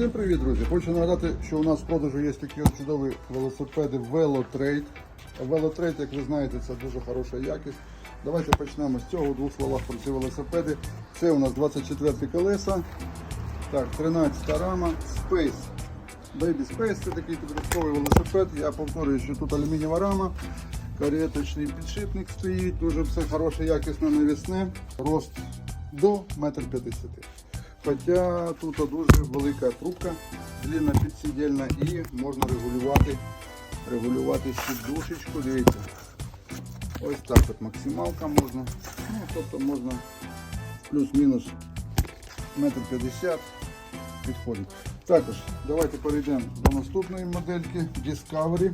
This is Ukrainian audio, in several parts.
Всім привіт, друзі! Хочу нагадати, що у нас в продажу є такі чудові велосипеди Velotrade. Velotrade, як ви знаєте, це дуже хороша якість. Давайте почнемо з цього, у двох словах про ці велосипеди. Це у нас 24 колеса, так, 13 рама, Space. Baby Space це такий підростковий велосипед. Я повторюю, що тут алюмінієва рама, кареточний підшипник стоїть, дуже все хороше, якісне, навісне. Рост до 1,50 м. Хоча тут дуже велика трубка, длинна підсидільна і можна регулювати, регулювати душечку. Дивіться. Ось так от максималка можна. Ну, тобто можна плюс-мінус метр п'ятдесят підходить. Також давайте перейдемо до наступної модельки Discovery.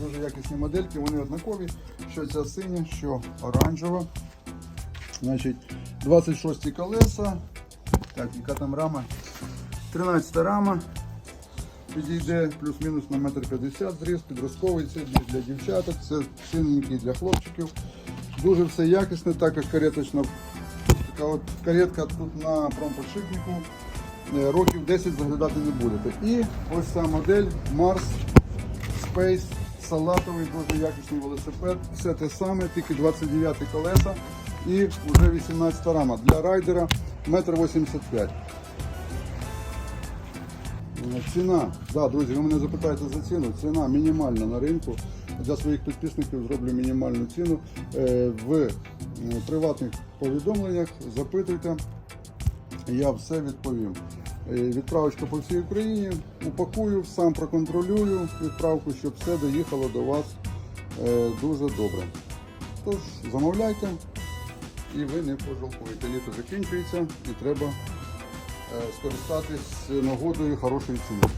Дуже якісні модельки, вони однакові. Що ця синя, що оранжева. Значить, 26 колеса. Так, яка там рама? 13 рама. Підійде плюс-мінус на метр п'ятдесят зріз, підростковий це для, дівчаток, це синенький для хлопчиків. Дуже все якісне, так як кареточна. Така от каретка тут на промподшипнику. Е, Років 10 заглядати не будете. І ось ця модель Mars Space салатовий, дуже якісний велосипед. Все те саме, тільки 29 колеса і вже 18 рама. Для райдера 1,85 м. Ціна, да, друзі, ви мене запитаєте за ціну. Ціна мінімальна на ринку. Для своїх підписників зроблю мінімальну ціну. Е, В е, приватних повідомленнях запитуйте, я все відповім. Е, Відправочка по всій Україні. Упакую, сам проконтролюю відправку, щоб все доїхало до вас е, дуже добре. Тож, замовляйте і ви не пожалкуєте. Літо закінчується і треба е, скористатись нагодою хорошої ціни.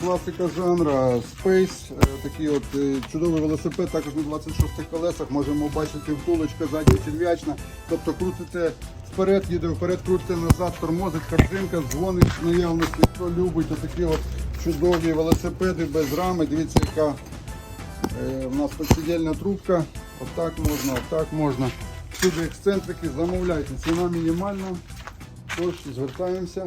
Класика жанра Space, е, такий от е, чудовий велосипед, також на 26 колесах можемо бачити втулочка задня черв'ячна. Тобто крутите вперед, їде вперед, крутите назад, тормозить, картинка, дзвонить в наявності. Хто любить такі от чудові велосипеди без рами. Дивіться, яка у нас посидільна трубка. Отак можна, отак можна. Всюди ексцентрики, замовляйте. Ціна мінімальна. Тож звертаємося.